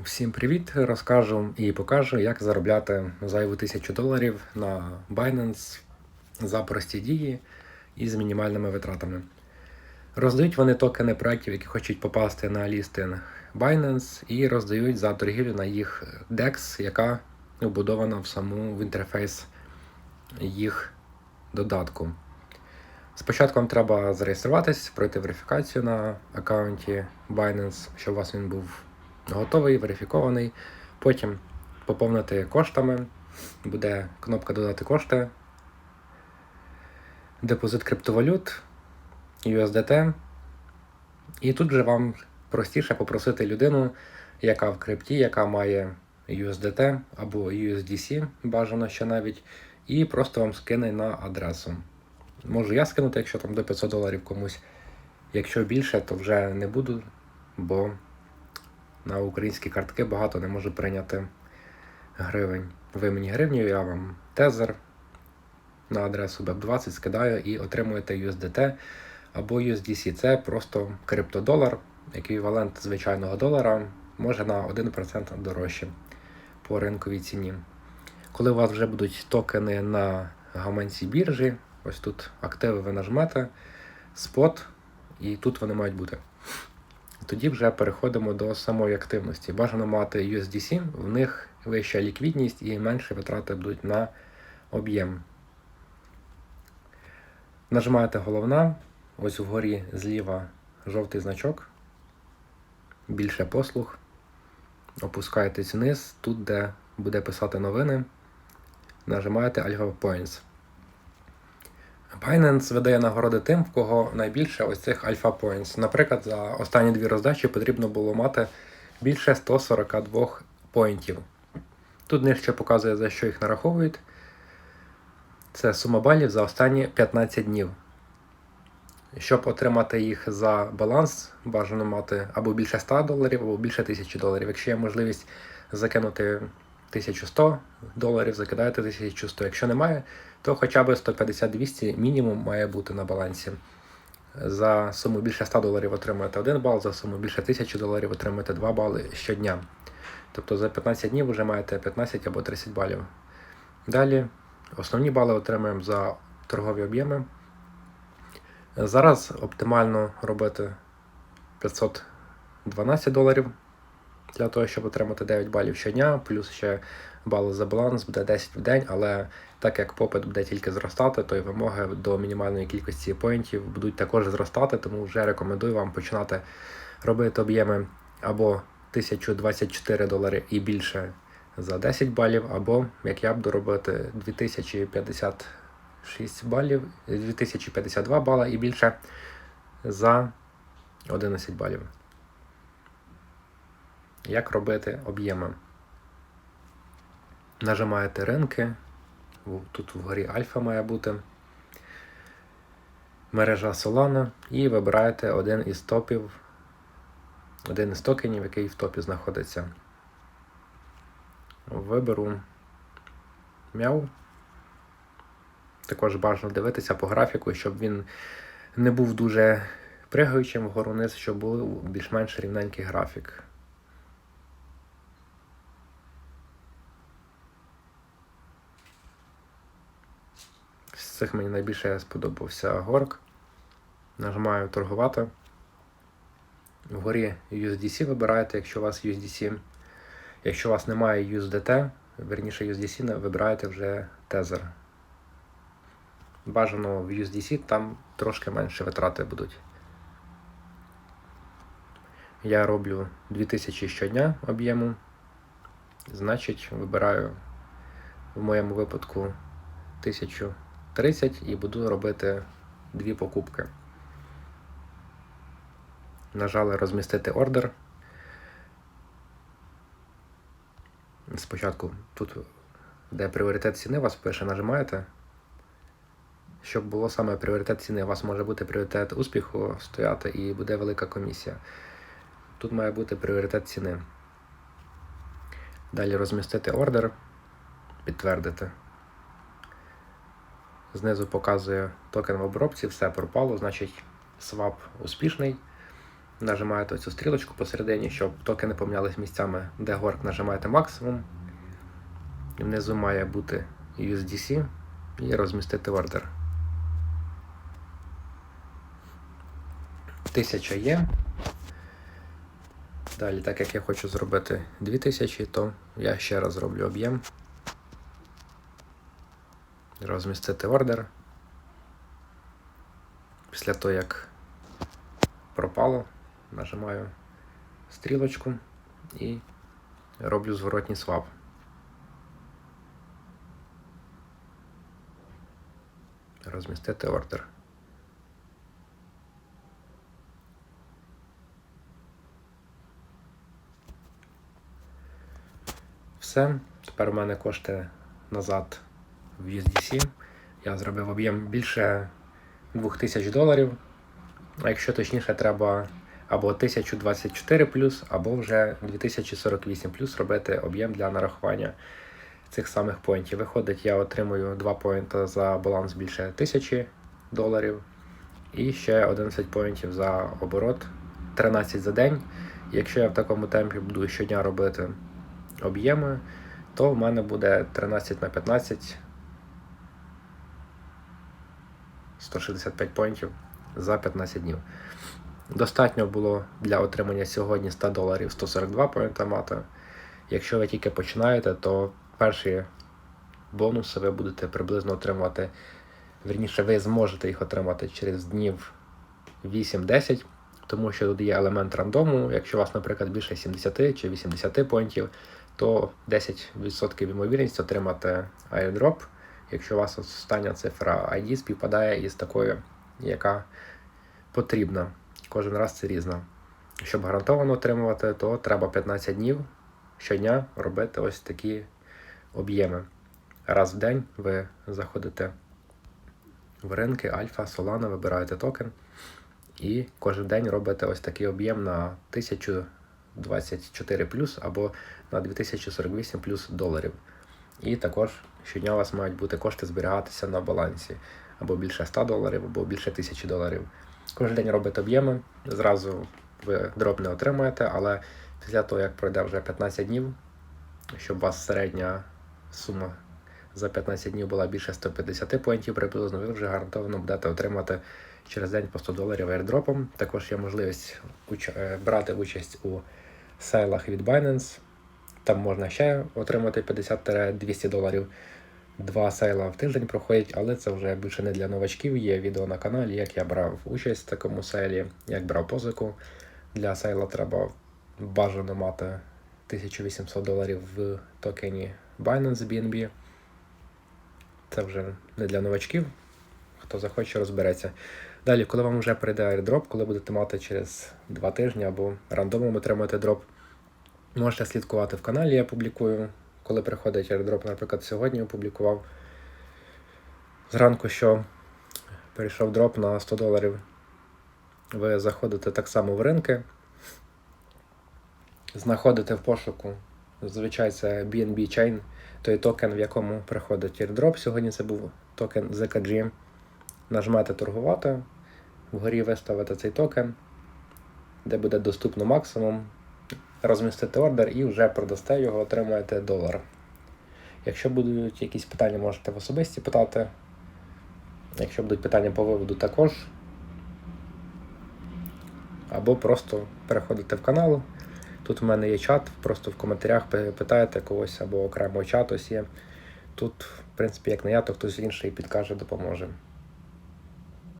Всім привіт! Розкажу і покажу, як заробляти зайву тисячу доларів на Binance за прості дії і з мінімальними витратами. Роздають вони токени проєктів, які хочуть попасти на лістинг Binance, і роздають за торгівлю на їх DEX, яка вбудована в саму в інтерфейс їх додатку. Спочатку вам треба зареєструватись, пройти верифікацію на аккаунті Binance, щоб у вас він був готовий, верифікований. Потім поповнити коштами. Буде кнопка Додати кошти. Депозит криптовалют, USDT. І тут же вам простіше попросити людину, яка в крипті, яка має USDT або USDC, бажано ще навіть, і просто вам скине на адресу. Можу я скинути, якщо там до 500 доларів комусь. Якщо більше, то вже не буду, бо на українські картки багато не можу прийняти гривень. Ви мені гривню, я вам тезер на адресу BEP20 скидаю і отримуєте USDT або USDC. Це просто криптодолар, еквівалент звичайного долара, може на 1% дорожче по ринковій ціні. Коли у вас вже будуть токени на гаманці біржі, ось тут активи ви нажмете, спот, і тут вони мають бути. Тоді вже переходимо до самої активності. Бажано мати USDC, в них вища ліквідність і менше витрати будуть на об'єм. Нажимаєте головна, ось вгорі зліва жовтий значок, більше послуг. Опускаєтесь вниз, тут, де буде писати новини, нажимаєте Algo Points. Binance видає нагороди тим, в кого найбільше ось цих Alpha Points. Наприклад, за останні дві роздачі потрібно було мати більше 142 поінтів. Тут нижче показує, за що їх нараховують. Це сума балів за останні 15 днів. Щоб отримати їх за баланс, бажано мати або більше 100 доларів, або більше 1000 доларів. Якщо є можливість закинути 1100 доларів, закидаєте 1100. Якщо немає, то хоча б 150-200 мінімум має бути на балансі. За суму більше 100 доларів отримуєте 1 бал, за суму більше 1000 доларів отримуєте 2 бали щодня. Тобто за 15 днів вже маєте 15 або 30 балів. Далі основні бали отримуємо за торгові об'єми. Зараз оптимально робити 512 доларів для того, щоб отримати 9 балів щодня, плюс ще бали за баланс буде 10 в день, але так як попит буде тільки зростати, то й вимоги до мінімальної кількості поінтів будуть також зростати, тому вже рекомендую вам починати робити об'єми або 1024 долари і більше за 10 балів, або, як я буду робити, 2056 балів, 2052 бала і більше за 11 балів. Як робити об'єми? Нажимаєте ринки. Тут вгорі альфа має бути. Мережа Solana і вибираєте один із топів, один із токенів, який в топі знаходиться. Виберу мяу. Також бажано дивитися по графіку, щоб він не був дуже пригаючим вгору вниз, щоб був більш-менш рівненький графік. З цих мені найбільше сподобався горк. Нажимаю торгувати. Вгорі USDC вибираєте, якщо у вас USDC. Якщо у вас немає USDT, верніше USDC, вибираєте вже Tether. Бажано в USDC, там трошки менше витрати будуть. Я роблю 2000 щодня об'єму. Значить, вибираю в моєму випадку 1030 і буду робити дві покупки. Нажали розмістити ордер. Спочатку тут, де пріоритет ціни, вас пише, нажимаєте. Щоб було саме пріоритет ціни, у вас може бути пріоритет успіху стояти і буде велика комісія. Тут має бути пріоритет ціни. Далі розмістити ордер, підтвердити. Знизу показує токен в обробці, все пропало, значить свап успішний. нажимаєте цю стрілочку посередині, щоб токени помінялись місцями, де горк нажимаєте максимум. Внизу має бути USDC і розмістити ордер. 1000 є. Далі, так як я хочу зробити 2000, то я ще раз зроблю об'єм. Розмістити ордер. Після того, як пропало, нажимаю стрілочку і роблю зворотній свап. Розмістити ордер. Все. Тепер у мене кошти назад в USDC. Я зробив об'єм більше 2000 доларів. А якщо точніше, треба або 1024 плюс, або вже 2048 плюс робити об'єм для нарахування цих самих поінтів. Виходить, я отримую 2 поінти за баланс більше 1000 доларів. І ще 11 поінтів за оборот, 13 за день. Якщо я в такому темпі буду щодня робити об'єми, то в мене буде 13 на 15 165 поінтів за 15 днів. Достатньо було для отримання сьогодні 100 доларів 142 поінта мати. Якщо ви тільки починаєте, то перші бонуси ви будете приблизно отримувати. Вірніше, ви зможете їх отримати через днів 8-10, тому що тут є елемент рандому. Якщо у вас, наприклад, більше 70 чи 80 поінтів, то 10% ймовірність отримати airdrop, якщо у вас остання цифра ID співпадає із такою, яка потрібна. Кожен раз це різна. Щоб гарантовано отримувати, то треба 15 днів щодня робити ось такі об'єми. Раз в день ви заходите в ринки Альфа, Solana, вибираєте токен і кожен день робите ось такий об'єм на 1024 плюс або на 2048 плюс доларів. І також щодня у вас мають бути кошти зберігатися на балансі або більше 100 доларів, або більше 1000 доларів. Кожен день робите об'єми, зразу ви дроб не отримаєте, але після того, як пройде вже 15 днів, щоб у вас середня сума за 15 днів була більше 150 поінтів приблизно, ви вже гарантовано будете отримати через день по 100 доларів airdropом. Також є можливість е, брати участь у сейлах від Binance. Там можна ще отримати 50-200 доларів. Два сейла в тиждень проходять, але це вже більше не для новачків. Є відео на каналі, як я брав участь в такому сейлі, як брав позику. Для сейла треба бажано мати 1800 доларів в токені Binance BNB. Це вже не для новачків. Хто захоче, розбереться. Далі, коли вам вже прийде airdrop, коли будете мати через 2 тижні або рандомом отримати дроп, можете слідкувати в каналі, я публікую. Коли приходить airdrop, наприклад, сьогодні опублікував зранку, що прийшов дроп на 100 доларів. Ви заходите так само в ринки, знаходите в пошуку, зазвичай це BNB Chain, той токен, в якому приходить airdrop. Сьогодні це був токен ZKG. Нажмете торгувати, вгорі виставите цей токен, де буде доступно максимум. Розмістити ордер і вже продасте його, отримаєте долар. Якщо будуть якісь питання, можете в особисті питати. Якщо будуть питання по виводу, також. Або просто переходите в канал. Тут в мене є чат, просто в коментарях питаєте когось або окремо чат ось є. Тут, в принципі, як не я, то хтось інший підкаже, допоможе.